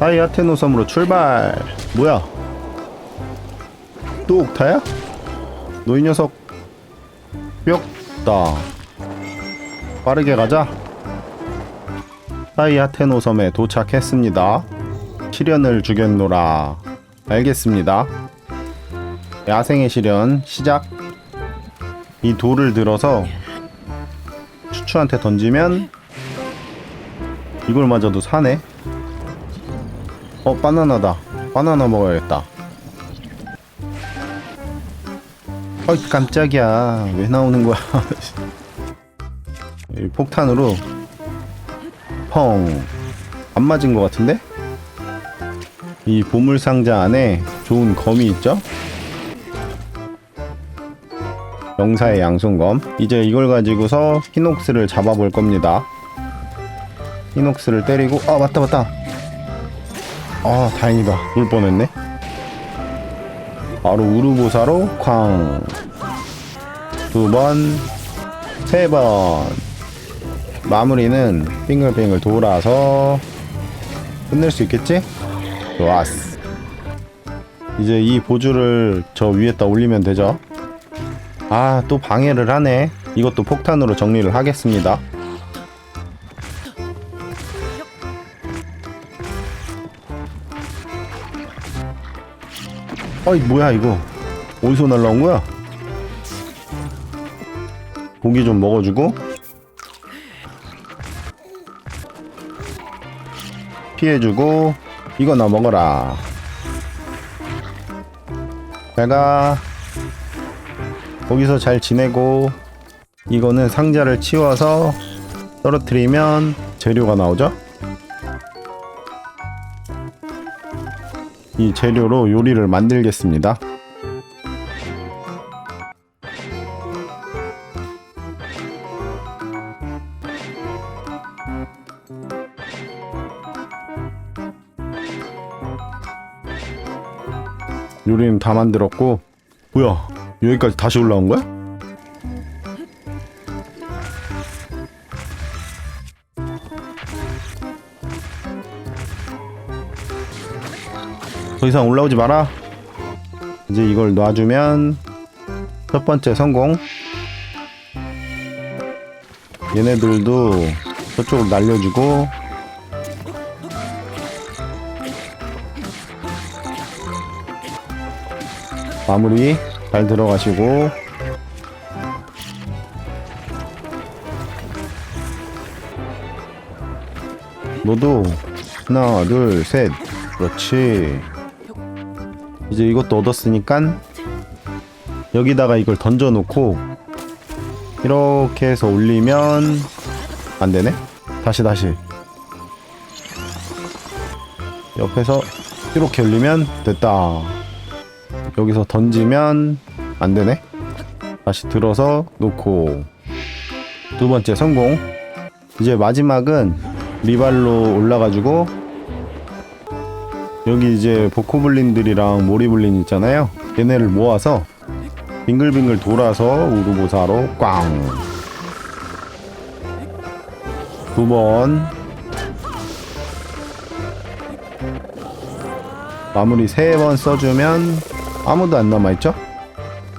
하이아테노 섬으로 출발. 뭐야? 또 옥타야? 너 이 녀석 뿅다. 빠르게 가자. 하이아테노 섬에 도착했습니다. 시련을 주겠노라. 알겠습니다. 야생의 시련 시작. 이 돌을 들어서 추추한테 던지면 이걸 맞아도 사네. 어 바나나다. 바나나 먹어야겠다. 어이 깜짝이야. 왜 나오는 거야? 이 폭탄으로 펑. 안 맞은 것 같은데? 이 보물 상자 안에 좋은 검이 있죠? 영사의 양손검. 이제 이걸 가지고서 히녹스를 잡아볼 겁니다. 히녹스를 때리고 아 맞다 맞다. 아 다행이다. 울 뻔했네. 바로 우르보사로 쾅. 두 번, 세 번. 마무리는 빙글빙글 돌아서 끝낼 수 있겠지? 좋았어. 이제 이 보주를 저 위에다 올리면 되죠. 아, 또 방해를 하네. 이것도 폭탄으로 정리를 하겠습니다. 어이, 뭐야, 이거. 어디서 날라온 거야? 고기 좀 먹어주고. 피해주고. 이거 나 먹어라. 내가 거기서 잘 지내고 이거는 상자를 치워서 떨어뜨리면 재료가 나오죠? 이 재료로 요리를 만들겠습니다. 요리는 다 만들었고 뭐야 여기까지 다시 올라온 거야? 더 이상 올라오지 마라. 이제 이걸 놔주면 첫 번째 성공. 얘네들도 저쪽으로 날려주고. 마무리 잘 들어가시고. 너도 하나 둘 셋. 그렇지 이제 이것도 얻었으니까 여기다가 이걸 던져 놓고 이렇게 해서 올리면 안 되네 다시 다시 옆에서 이렇게 올리면 됐다 여기서 던지면 안 되네. 다시 들어서 놓고 두 번째 성공. 이제 마지막은 리발로 올라가지고 여기 이제 보코블린들이랑 모리블린 있잖아요. 얘네를 모아서 빙글빙글 돌아서 우르보사로 꽝. 두 번. 마무리 세 번 써주면 아무도 안 남아있죠?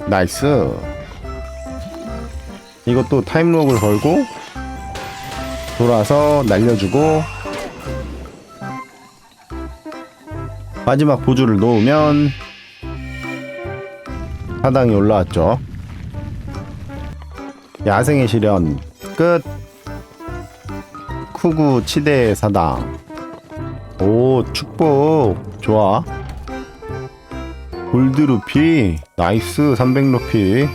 나이스 이것도 타임록을 걸고 돌아서 날려주고 마지막 보조를 놓으면 하당이 올라왔죠. 야생의 시련 끝. 쿠구 치대 사당. 오 축복. 좋아. 골드 루피. 나이스. 300 루피.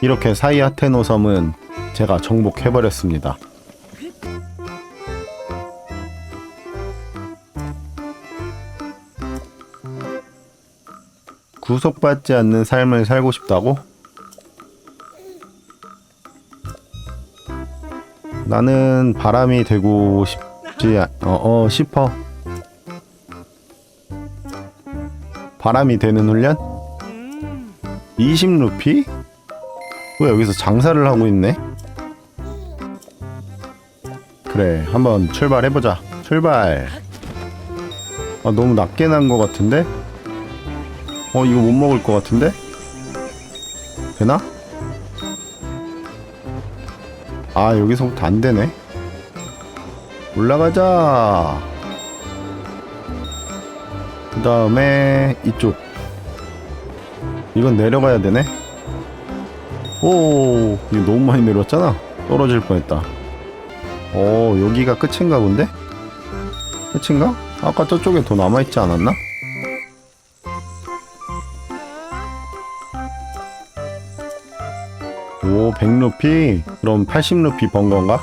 이렇게 사이아테노 섬은 제가 정복해버렸습니다 구속받지 않는 삶을 살고 싶다고? 나는 바람이 되고 싶지 않... 어, 어 싶어 바람이 되는 훈련? 20루피? 왜 여기서 장사를 하고 있네? 그래 한번 출발해보자 출발 아 너무 낮게 난 것 같은데? 어 이거 못 먹을 것 같은데? 되나? 아 여기서부터 안 되네 올라가자 그 다음에 이쪽 이건 내려가야 되네 오 이거 너무 많이 내려왔잖아 떨어질 뻔했다 어 여기가 끝인가 본데? 끝인가? 아까 저쪽에 더 남아있지 않았나? 오 100루피? 그럼 80루피 번 건가?